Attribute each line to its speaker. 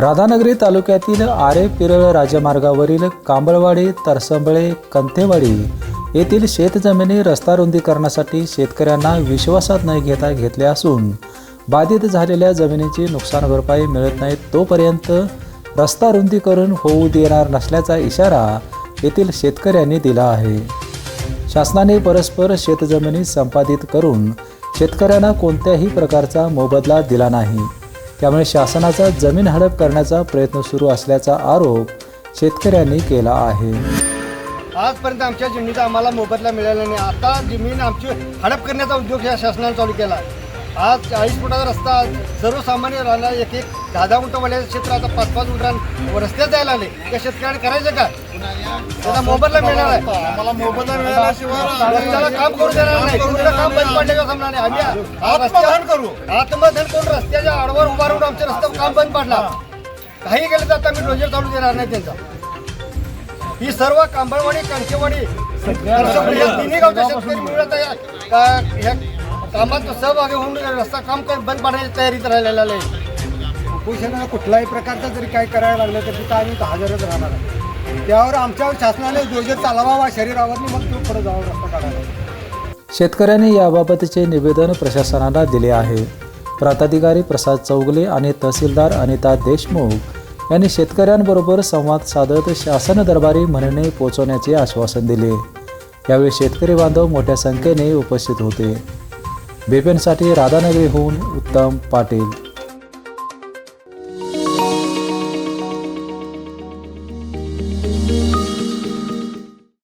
Speaker 1: राधानगरी तालुक्यातील आरे पिरळ राजमार्गावरील कांबळवाडी तरसंबळे कंथेवाडी येथील शेतजमिनी रस्ता रुंदीकरणासाठी शेतकऱ्यांना विश्वासात न घेता घेतल्या असून बाधित झालेल्या जमिनीची नुकसान भरपाई मिळत नाही तोपर्यंत रस्ता रुंदीकरण होऊ देणार नसल्याचा इशारा येथील शेतकऱ्यांनी दिला आहे. शासनाने परस्पर शेतजमिनी संपादित करून शेतकऱ्यांना कोणत्याही प्रकारचा मोबदला दिला नाही. त्यामुळे शासनाचा जमीन हडप करण्याचा प्रयत्न सुरू असल्याचा आरोप शेतकऱ्यांनी केला आहे.
Speaker 2: आजपर्यंत आमच्या जमिनीचा आम्हाला मोबदला मिळाला नाही. आता जमीन आमची हडप करण्याचा उद्योग या शासनाने चालू केला. आज चाळीस फुटाचा रस्ता सर्वसामान्य राहणार एक एक दहा दहा गुंठ वड्याचं क्षेत्र आता पाच पाच गुंठां रस्त्यात जायला आले त्या शेतकऱ्याने करायचं का? त्याचा मोबदला मिळणार आहे.
Speaker 3: आम्हाला मोबदला मिळाल्याशिवाय
Speaker 2: रस्त्याला काम करू देणार नाही. तुमचं काम बंद पडल्याशिवाय थांबणार नाही. आम्ही हा
Speaker 3: आत्मदहन करू.
Speaker 2: आत्मदहन करून रस्त्याच्या आडवर उभा राहून आमच्या रस्ता काम बंद पडला काही केलं तर आता मी डोजर चालू देणार नाही त्यांचा. ही सर्व कांबळवाडी कणकेवाडी तिन्ही गावचे शेतकरी मिळत आहे का- या कामात सहभागी होऊन रस्ता काम कर- बंद पाडण्याची तयारीत राहिलेला आहे. उपोषणाला कुठल्याही प्रकारचं जरी काय करायला लागलं तर तिथं आम्ही हजरच राहणार आहे. त्यावर आमच्या शासनाने जोजर चालवावा शरीरावर मग तो पुढे जाऊन रस्ता काढायला
Speaker 1: शेतकऱ्यांनी याबाबतचे निवेदन प्रशासनाला दिले आहे. प्राताधिकारी प्रसाद चौगले आणि तहसीलदार अनिता देशमुख यांनी शेतकऱ्यांबरोबर संवाद साधत शासन दरबारी म्हणणे पोहोचवण्याचे आश्वासन दिले. यावेळी शेतकरी बांधव मोठ्या संख्येने उपस्थित होते. बेपेनसाठी राधानगरीहून उत्तम पाटील.